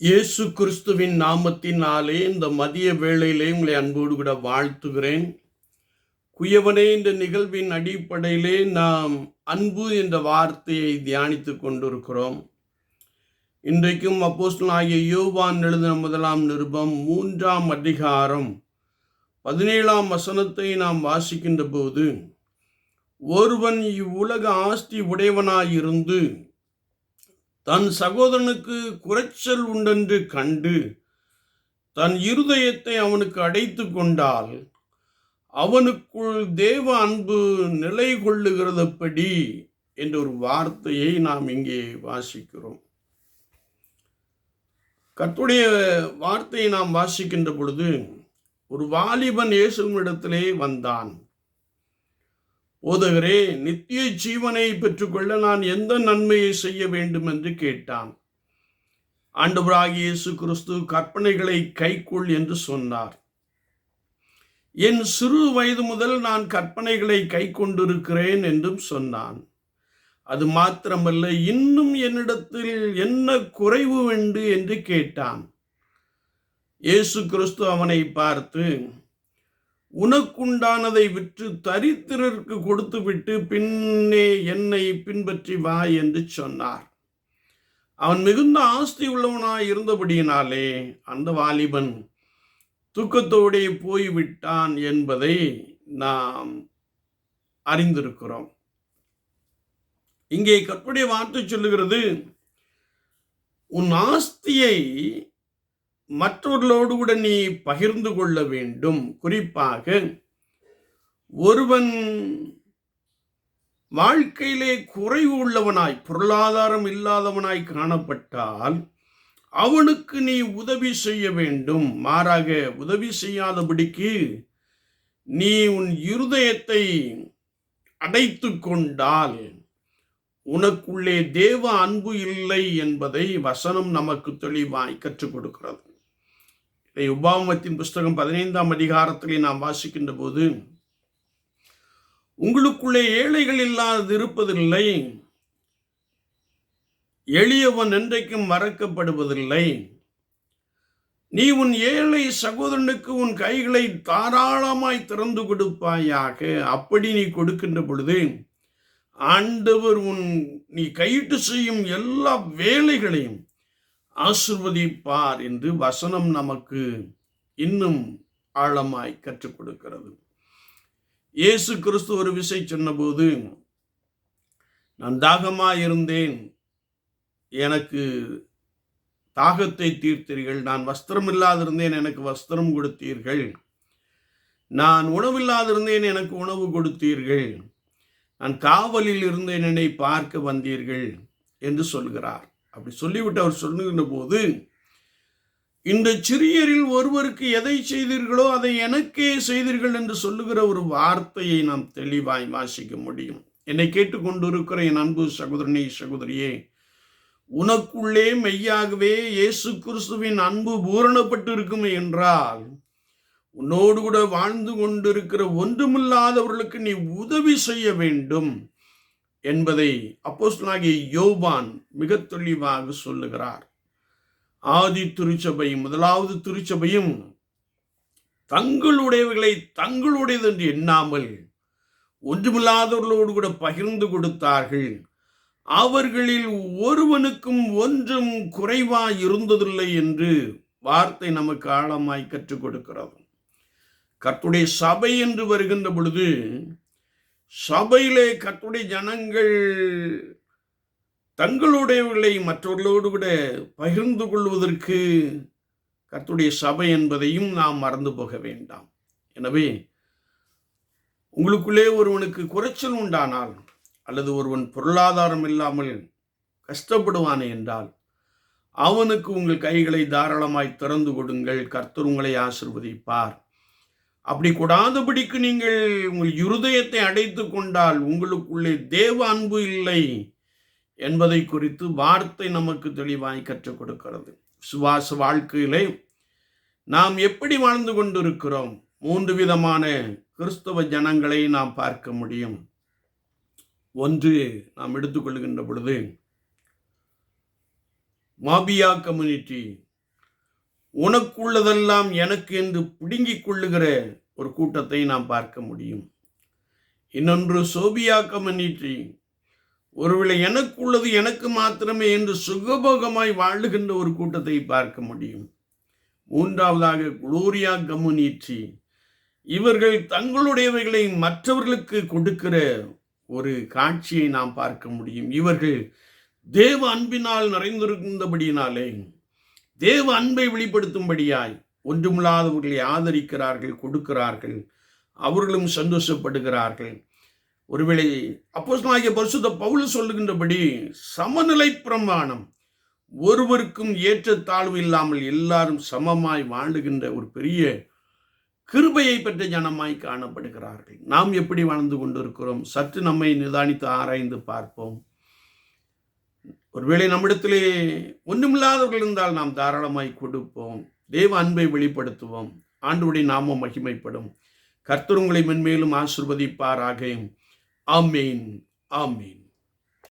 இயேசு கிறிஸ்துவின் நாமத்தினாலே இந்த மதிய வேளையிலே உங்களை அன்போடு கூட வாழ்த்துகிறேன். குயவனே இந்த நிகழ்வின் அடிப்படையிலே நாம் அன்பு என்ற வார்த்தையை தியானித்து கொண்டிருக்கிறோம். இன்றைக்கும் அப்போஸ்தலன் ஆகிய யோவான் எழுதின முதலாம் நிருபம் மூன்றாம் அதிகாரம் பதினேழாம் வசனத்தை நாம் வாசிக்கின்ற போது ஒருவன் இவ்வுலக ஆஸ்தி உடையவனாயிருந்து தன் சகோதரனுக்கு குறைச்சல் உண்டென்று கண்டு தன் இருதயத்தை அவனுக்கு அடைத்து கொண்டால் அவனுக்குள் தேவ அன்பு நிலை கொள்ளுகிறதப்படி என்ற ஒரு வார்த்தையை நாம் இங்கே வாசிக்கிறோம். கத்துடைய வார்த்தையை நாம் வாசிக்கின்ற பொழுது ஒரு வாலிபன் இயேசுவிடத்திலே வந்தான். போதகரே நித்திய ஜீவனை பெற்றுக்கொள்ள நான் எந்த நன்மையை செய்ய வேண்டும் என்று கேட்டான். ஆண்டவராகிய இயேசு கிறிஸ்து கற்பனைகளை கைக்கொள் என்று சொன்னார். என் சிறு வயது முதல் நான் கற்பனைகளை கை கொண்டிருக்கிறேன் என்றும் சொன்னான். அது மாத்திரமல்ல இன்னும் என்னிடத்தில் என்ன குறைவு உண்டு என்று கேட்டான். இயேசு கிறிஸ்து அவனை பார்த்து உனக்குண்டானதை விற்று தரித்திரருக்கு கொடுத்துவிட்டு பின்னே என்னை பின்பற்றி வா என்று சொன்னார். அவன் மிகுந்த ஆஸ்தி உள்ளவனாய் இருந்தபடியினாலே அந்த வாலிபன் தூக்கத்தோடே போய்விட்டான் என்பதை நாம் அறிந்திருக்கிறோம். இங்கே கற்புடைய வார்த்தை சொல்லுகிறது உன் ஆஸ்தியை மற்றவர்களோடு கூட நீ பகிர்ந்து கொள்ள வேண்டும். குறிப்பாக ஒருவன் வாழ்க்கையிலே குறைவு உள்ளவனாய் பொருளாதாரம் இல்லாதவனாய் காணப்பட்டால் அவனுக்கு நீ உதவி செய்ய வேண்டும். மாறாக உதவி செய்யாதபடிக்கு நீ உன் இருதயத்தை அடைத்து கொண்டால் உனக்குள்ளே தேவ அன்பு இல்லை என்பதை வசனம் நமக்கு தெளிவாய் கற்றுக் கொடுக்கிறது. இதை உபாமத்தின் புஸ்தகம் பதினைந்தாம் அதிகாரத்திலே நாம் வாசிக்கின்ற போது உங்களுக்குள்ளே ஏழைகள் இல்லாதது இருப்பதில்லை. எளியவன் என்றைக்கும் மறக்கப்படுவதில்லை. நீ உன் ஏழை சகோதரனுக்கு உன் கைகளை தாராளமாய் திறந்து கொடுப்பாயாக. அப்படி நீ கொடுக்கின்ற பொழுது ஆண்டவர் உன் நீ கையிட்டு செய்யும் எல்லா வேலைகளையும் ஆசிர்வதிப்பார் என்று வசனம் நமக்கு இன்னும் ஆழமாய் கற்றுக் கொடுக்கிறது. இயேசு கிறிஸ்து ஒரு விசை சொன்னபோது நான் தாகமாக இருந்தேன். எனக்கு தாகத்தை தீர்த்தீர்கள். நான் வஸ்திரம் இல்லாதிருந்தேன் எனக்கு வஸ்திரம் கொடுத்தீர்கள். நான் உணவில்லாதிருந்தேன். எனக்கு உணவு கொடுத்தீர்கள். நான் காவலில் இருந்தேன். என்னை பார்க்க வந்தீர்கள் என்று சொல்கிறார். அப்படி சொல்லிவிட்டு அவர் சொல்லுகின்ற போது இந்த சிறியரில் ஒருவருக்கு எதை செய்தீர்களோ அதை எனக்கே செய்தீர்கள் என்று சொல்லுகிற ஒரு வார்த்தையை நாம் தெளிவாய் வாசிக்க முடியும். என்னை கேட்டுக்கொண்டிருக்கிற என் அன்பு சகோதரனே சகோதரியே உனக்குள்ளே மெய்யாகவே இயேசு கிறிஸ்துவின் அன்பு பூரணப்பட்டு இருக்குமே என்றால் உன்னோடு கூட வாழ்ந்து கொண்டிருக்கிற ஒன்றுமில்லாதவர்களுக்கு நீ உதவி செய்ய வேண்டும். என்பதை அப்போஸ்தலாகிய யோபான் மிக தெளிவாக சொல்லுகிறார். ஆதி திருச்சபையும் முதலாவது திருச்சபையும் தங்களுடையவர்களை தங்களுடையது என்று எண்ணாமல் ஒன்றுமில்லாதவர்களோடு கூட பகிர்ந்து கொடுத்தார்கள். அவர்களில் ஒருவனுக்கும் ஒன்றும் குறைவாய் இருந்ததில்லை என்று வார்த்தை நமக்கு ஆழமாய் கற்றுக் கொடுக்கிறது. கர்த்துடைய சபை என்று வருகின்ற பொழுது சபையிலே கத்துடைய ஜனங்கள் தங்களுடையவர்களை மற்றவர்களோடு கூட பகிர்ந்து கொள்வதற்கு கர்த்துடைய சபை என்பதையும் நாம் மறந்து போக வேண்டாம். எனவே உங்களுக்குள்ளே ஒருவனுக்கு குறைச்சல் உண்டானால் அல்லது ஒருவன் பொருளாதாரம் இல்லாமல் கஷ்டப்படுவானே என்றால் அவனுக்கு உங்கள் கைகளை தாராளமாய் திறந்து கொடுங்கள். கர்த்தர் உங்களை ஆசிர்வதிப்பார். அப்படி கூடாதபடிக்கு நீங்கள் உங்கள் இருதயத்தை அடைத்து கொண்டால் உங்களுக்குள்ளே தேவ அன்பு இல்லை என்பதை குறித்து வார்த்தை நமக்கு தெளிவாய் கற்றுக் கொடுக்கிறது. சுவாச வாழ்க்கையிலே நாம் எப்படி வாழ்ந்து கொண்டிருக்கிறோம்? மூன்று விதமான கிறிஸ்தவ ஜனங்களை நாம் பார்க்க முடியும். ஒன்று நாம் எடுத்துக்கொள்கின்ற பொழுது மாபியா கம்யூனிட்டி உனக்குள்ளதெல்லாம் எனக்கு என்று பிடுங்கிக் கொள்ளுகிற ஒரு கூட்டத்தை நாம் பார்க்க முடியும். இன்னொன்று சோபியா நீற்றி ஒருவேளை எனக்குள்ளது எனக்கு மாத்திரமே என்று சுகபோகமாய் வாழுகின்ற ஒரு கூட்டத்தை பார்க்க முடியும். மூன்றாவதாக குளோரியா கமுனீற்றி இவர்கள் தங்களுடையவைகளை மற்றவர்களுக்கு கொடுக்கிற ஒரு காட்சியை நாம் பார்க்க முடியும். இவர்கள் தேவ அன்பினால் நிறைந்திருக்கின்றபடியினாலே தேவ அன்பை வெளிப்படுத்தும்படியாய் ஒன்றுமில்லாதவர்களை ஆதரிக்கிறார்கள் கொடுக்கிறார்கள். அவர்களும் சந்தோஷப்படுகிறார்கள். ஒருவேளை அப்போஸ்தலாகிய பரிசுத்த பவுல் சொல்லுகின்றபடி சமநிலை பிரமாணம் ஒருவருக்கும் ஏற்றத்தாழ்வு இல்லாமல் எல்லாரும் சமமாய் வாழுகின்ற ஒரு பெரிய கிருபையை பெற்ற ஜனமாய் காணப்படுகிறார்கள். நாம் எப்படி வாழ்ந்து கொண்டிருக்கிறோம்? சற்று நம்மை நிதானித்து ஆராய்ந்து பார்ப்போம். ஒருவேளை நம்மிடத்திலே ஒன்றுமில்லாதவர்கள் இருந்தால் நாம் தாராளமாய் கொடுப்போம். தேவ அன்பை வெளிப்படுத்துவோம். ஆண்டுடைய நாமம் மகிமைப்படும். கர்த்தர் உங்களை மென்மேலும் ஆசிர்வதிப்பாராக. ஆமீன். ஆமீன்.